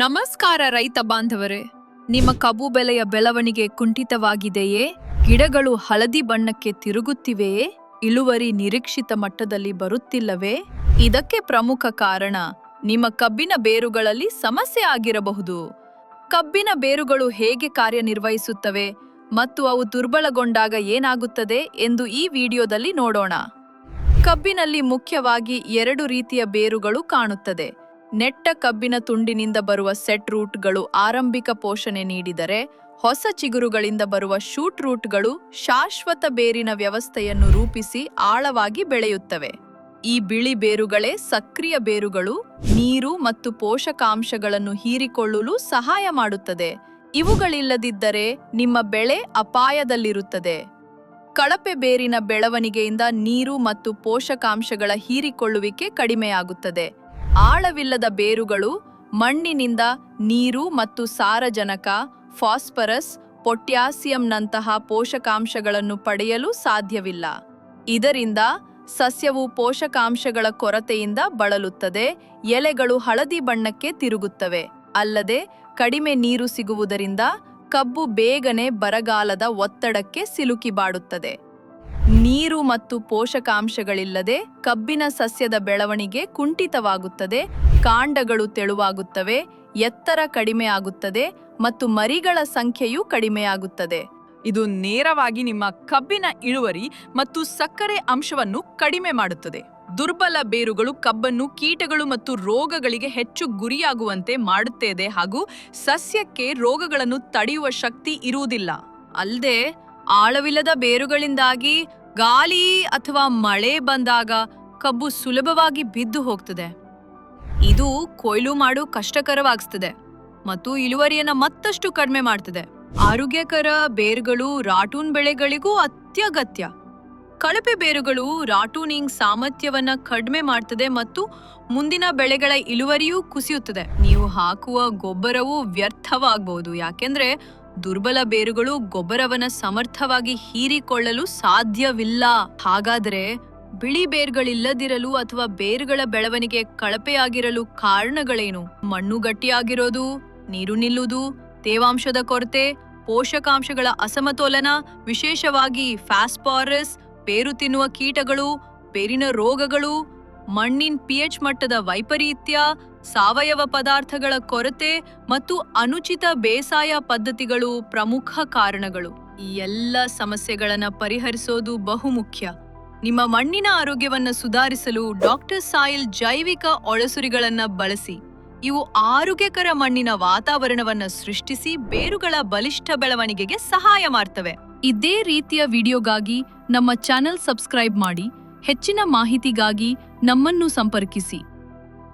ನಮಸ್ಕಾರ ರೈತ ಬಾಂಧವರೇ, ನಿಮ್ಮ ಕಬ್ಬು ಬೆಲೆಯ ಬೆಳವಣಿಗೆ ಕುಂಠಿತವಾಗಿದೆಯೇ? ಗಿಡಗಳು ಹಳದಿ ಬಣ್ಣಕ್ಕೆ ತಿರುಗುತ್ತಿವೆಯೇ? ಇಳುವರಿ ನಿರೀಕ್ಷಿತ ಮಟ್ಟದಲ್ಲಿ ಬರುತ್ತಿಲ್ಲವೇ? ಇದಕ್ಕೆ ಪ್ರಮುಖ ಕಾರಣ, ನಿಮ್ಮ ಕಬ್ಬಿನ ಬೇರುಗಳಲ್ಲಿ ಸಮಸ್ಯೆ ಆಗಿರಬಹುದು. ಕಬ್ಬಿನ ಬೇರುಗಳು ಹೇಗೆ ಕಾರ್ಯನಿರ್ವಹಿಸುತ್ತವೆ ಮತ್ತು ಅವು ದುರ್ಬಲಗೊಂಡಾಗ ಏನಾಗುತ್ತದೆ ಎಂದು ಈ ವಿಡಿಯೋದಲ್ಲಿ ನೋಡೋಣ. ಕಬ್ಬಿನಲ್ಲಿ ಮುಖ್ಯವಾಗಿ ಎರಡು ರೀತಿಯ ಬೇರುಗಳು ಕಾಣುತ್ತದೆ. ನೆಟ್ಟ ಕಬ್ಬಿನ ತುಂಡಿನಿಂದ ಬರುವ ಸೆಟ್ ರೂಟ್ಗಳು ಆರಂಭಿಕ ಪೋಷಣೆ ನೀಡಿದರೆ ಹೊಸ ಚಿಗುರುಗಳಿಂದ ಬರುವ ಶೂಟ್ ರೂಟ್ಗಳು ಶಾಶ್ವತ ಬೇರಿನ ವ್ಯವಸ್ಥೆಯನ್ನು ರೂಪಿಸಿ ಆಳವಾಗಿ ಬೆಳೆಯುತ್ತವೆ. ಈ ಬಿಳಿ ಬೇರುಗಳೇ ಸಕ್ರಿಯ ಬೇರುಗಳು, ನೀರು ಮತ್ತು ಪೋಷಕಾಂಶಗಳನ್ನು ಹೀರಿಕೊಳ್ಳಲು ಸಹಾಯ ಮಾಡುತ್ತದೆ. ಇವುಗಳಿಲ್ಲದಿದ್ದರೆ ನಿಮ್ಮ ಬೆಳೆ ಅಪಾಯದಲ್ಲಿರುತ್ತದೆ. ಕಳಪೆ ಬೇರಿನ ಬೆಳವಣಿಗೆಯಿಂದ ನೀರು ಮತ್ತು ಪೋಷಕಾಂಶಗಳ ಹೀರಿಕೊಳ್ಳುವಿಕೆ ಕಡಿಮೆಯಾಗುತ್ತದೆ. ಆಳವಿಲ್ಲದ ಬೇರುಗಳು, ಮಣ್ಣಿನಿಂದ ನೀರು ಮತ್ತು ಸಾರಜನಕ, ಫಾಸ್ಫರಸ್, ಪೊಟ್ಯಾಸಿಯಂನಂತಹ ಪೋಷಕಾಂಶಗಳನ್ನು ಪಡೆಯಲು ಸಾಧ್ಯವಿಲ್ಲ. ಇದರಿಂದ ಸಸ್ಯವು ಪೋಷಕಾಂಶಗಳ ಕೊರತೆಯಿಂದ ಬಳಲುತ್ತದೆ, ಎಲೆಗಳು ಹಳದಿ ಬಣ್ಣಕ್ಕೆ ತಿರುಗುತ್ತವೆ. ಅಲ್ಲದೆ ಕಡಿಮೆ ನೀರು ಸಿಗುವುದರಿಂದ ಕಬ್ಬು ಬೇಗನೆ ಬರಗಾಲದ ಒತ್ತಡಕ್ಕೆ ಸಿಲುಕಿಬಾಡುತ್ತದೆ ನೀರು ಮತ್ತು ಪೋಷಕಾಂಶಗಳಿಲ್ಲದೆ ಕಬ್ಬಿನ ಸಸ್ಯದ ಬೆಳವಣಿಗೆ ಕುಂಠಿತವಾಗುತ್ತದೆ, ಕಾಂಡಗಳು ತೆಳುವಾಗುತ್ತವೆ, ಎತ್ತರ ಕಡಿಮೆಯಾಗುತ್ತದೆ ಮತ್ತು ಮರಿಗಳ ಸಂಖ್ಯೆಯೂ ಕಡಿಮೆಯಾಗುತ್ತದೆ. ಇದು ನೇರವಾಗಿ ನಿಮ್ಮ ಕಬ್ಬಿನ ಇಳುವರಿ ಮತ್ತು ಸಕ್ಕರೆ ಅಂಶವನ್ನು ಕಡಿಮೆ ಮಾಡುತ್ತದೆ. ದುರ್ಬಲ ಬೇರುಗಳು ಕಬ್ಬನ್ನು ಕೀಟಗಳು ಮತ್ತು ರೋಗಗಳಿಗೆ ಹೆಚ್ಚು ಗುರಿಯಾಗುವಂತೆ ಮಾಡುತ್ತದೆ ಹಾಗೂ ಸಸ್ಯಕ್ಕೆ ರೋಗಗಳನ್ನು ತಡೆಯುವ ಶಕ್ತಿ ಇರುವುದಿಲ್ಲ. ಅಲ್ಲದೆ, ಆಳವಿಲ್ಲದ ಬೇರುಗಳಿಂದಾಗಿ ಗಾಳಿ ಅಥವಾ ಮಳೆ ಬಂದಾಗ ಕಬ್ಬು ಸುಲಭವಾಗಿ ಬಿದ್ದು ಹೋಗ್ತದೆ. ಇದು ಕೊಯ್ಲು ಮಾಡು ಕಷ್ಟಕರವಾಗಿಸ್ತದೆ ಮತ್ತು ಇಳುವರಿಯನ್ನ ಮತ್ತಷ್ಟು ಕಡಿಮೆ ಮಾಡ್ತದೆ. ಆರೋಗ್ಯಕರ ಬೇರುಗಳು ರಾಟೂನ್ ಬೆಳೆಗಳಿಗೂ ಅತ್ಯಗತ್ಯ. ಕಳಪೆ ಬೇರುಗಳು ರಾಟೂನಿಂಗ್ ಸಾಮರ್ಥ್ಯವನ್ನ ಕಡಿಮೆ ಮಾಡ್ತದೆ ಮತ್ತು ಮುಂದಿನ ಬೆಳೆಗಳ ಇಳುವರಿಯೂ ಕುಸಿಯುತ್ತದೆ. ನೀವು ಹಾಕುವ ಗೊಬ್ಬರವು ವ್ಯರ್ಥವಾಗಬಹುದು ಯಾಕೆಂದ್ರೆ ದುರ್ಬಲ ಬೇರುಗಳು ಗೊಬ್ಬರವನ್ನ ಸಮರ್ಥವಾಗಿ ಹೀರಿಕೊಳ್ಳಲು ಸಾಧ್ಯವಿಲ್ಲ. ಹಾಗಾದ್ರೆ ಬಿಳಿ ಬೇರ್ಗಳಿಲ್ಲದಿರಲು ಅಥವಾ ಬೇರುಗಳ ಬೆಳವಣಿಗೆ ಕಳಪೆಯಾಗಿರಲು ಕಾರಣಗಳೇನು? ಮಣ್ಣು ಗಟ್ಟಿಯಾಗಿರೋದು, ನೀರು ನಿಲ್ಲುವುದು, ತೇವಾಂಶದ ಕೊರತೆ, ಪೋಷಕಾಂಶಗಳ ಅಸಮತೋಲನ, ವಿಶೇಷವಾಗಿ ಫ್ಯಾಸ್ಪಾರಸ್ ಬೇರು ತಿನ್ನುವ ಕೀಟಗಳು, ಬೇರಿನ ರೋಗಗಳು ಮಣ್ಣಿನ ಪಿಎಚ್ ಮಟ್ಟದ ವೈಪರೀತ್ಯ, ಸಾವಯವ ಪದಾರ್ಥಗಳ ಕೊರತೆ ಮತ್ತು ಅನುಚಿತ ಬೇಸಾಯ ಪದ್ಧತಿಗಳು ಪ್ರಮುಖ ಕಾರಣಗಳು. ಈ ಎಲ್ಲ ಸಮಸ್ಯೆಗಳನ್ನ ಪರಿಹರಿಸೋದು ಬಹುಮುಖ್ಯ. ನಿಮ್ಮ ಮಣ್ಣಿನ ಆರೋಗ್ಯವನ್ನು ಸುಧಾರಿಸಲು ಡಾಕ್ಟರ್ ಸಾಯಿಲ್ ಜೈವಿಕ ಒಳಸುರಿಗಳನ್ನು ಬಳಸಿ. ಇವು ಆರೋಗ್ಯಕರ ಮಣ್ಣಿನ ವಾತಾವರಣವನ್ನು ಸೃಷ್ಟಿಸಿ ಬೇರುಗಳ ಬಲಿಷ್ಠ ಬೆಳವಣಿಗೆಗೆ ಸಹಾಯ ಮಾಡ್ತವೆ. ಇದೇ ರೀತಿಯ ವಿಡಿಯೋಗಾಗಿ ನಮ್ಮ ಚಾನೆಲ್ ಸಬ್ಸ್ಕ್ರೈಬ್ ಮಾಡಿ. ಹೆಚ್ಚಿನ ಮಾಹಿತಿಗಾಗಿ ನಮ್ಮನ್ನು ಸಂಪರ್ಕಿಸಿ.